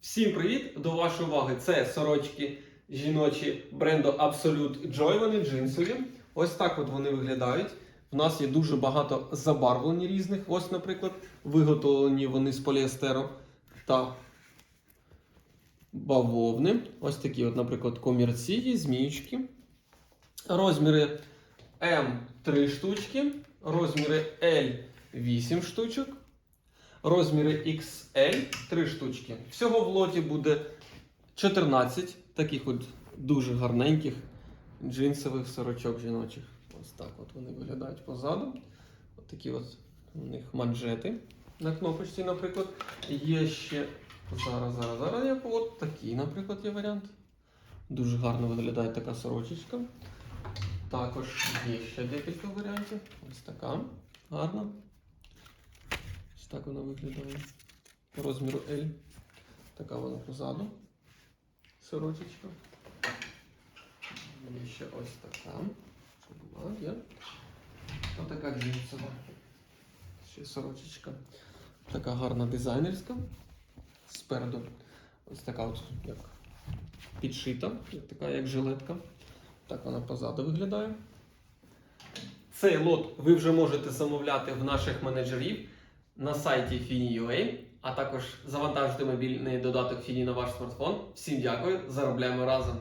Всім привіт! До вашої уваги це сорочки жіночі бренду Absolute Joy. Вони джинсові. Ось так от вони виглядають. У нас є дуже багато забарвлень різних. Ось, наприклад, виготовлені вони з поліестеру та бавовни. Ось такі, от, наприклад, комірції, зміючки. Розміри М 3 штучки, розміри L 8 штучок. Розміри XL 3 штучки. Всього в лоті буде 14 таких от дуже гарненьких джинсових сорочок жіночих. Ось так от вони виглядають позаду. От такі от у них манжети на кнопочці, наприклад. Є ще зараз, зараз, зараз є от такий, наприклад, є варіант. Дуже гарно виглядає така сорочечка. Також є ще декілька варіантів. Ось така гарна. Так вона виглядає. По розміру L. Така вона позаду. Сорочечка. Є ще ось така. Була, є. Ось така джинсова. Ще сорочечка. Така гарна дизайнерська. Спереду ось така от як підшита, така як жилетка. Так вона позаду виглядає. Цей лот ви вже можете замовляти в наших менеджерів на сайті Fini.ua, а також завантажити мобільний додаток Fini на ваш смартфон. Всім дякую, заробляємо разом!